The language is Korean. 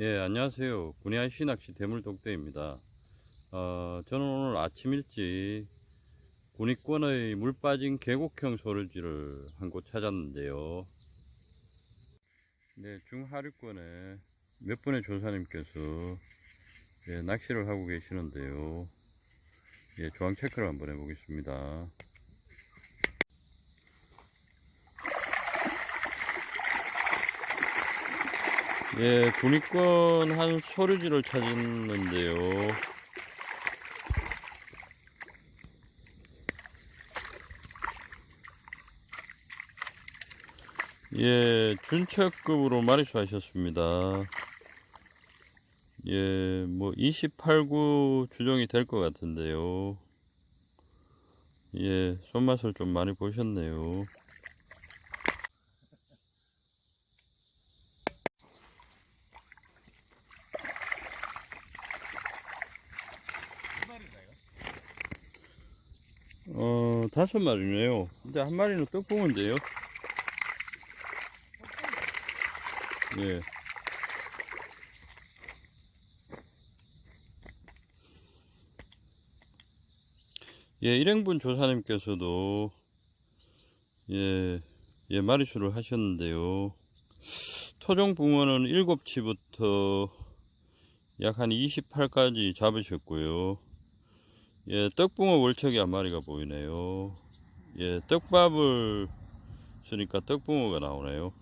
예, 안녕하세요. 군의한 시낚시 대물독대입니다. 어, 저는 오늘 아침 일찍 군위권의 물 빠진 계곡형 소류지를 한 곳 찾았는데요. 네, 중하류권에 몇 분의 조사님께서 예, 낚시를 하고 계시는데요. 예, 조항 체크를 한번 해보겠습니다. 예, 군위권 한 소류지를 찾았는데요. 예, 준척급으로 마리수 하셨습니다. 예, 뭐 28구 주종이 될 것 같은데요. 예, 손맛을 좀 많이 보셨네요. 어, 다섯 마리네요. 근데 한 마리는 떡붕어인데요. 예. 예, 일행분 조사님께서도 예, 예, 마리수를 하셨는데요. 토종 붕어는 7치부터 약 한 28까지 잡으셨고요. 예, 떡붕어 월척이 한 마리가 보이네요. 예, 떡밥을 쓰니까 떡붕어가 나오네요.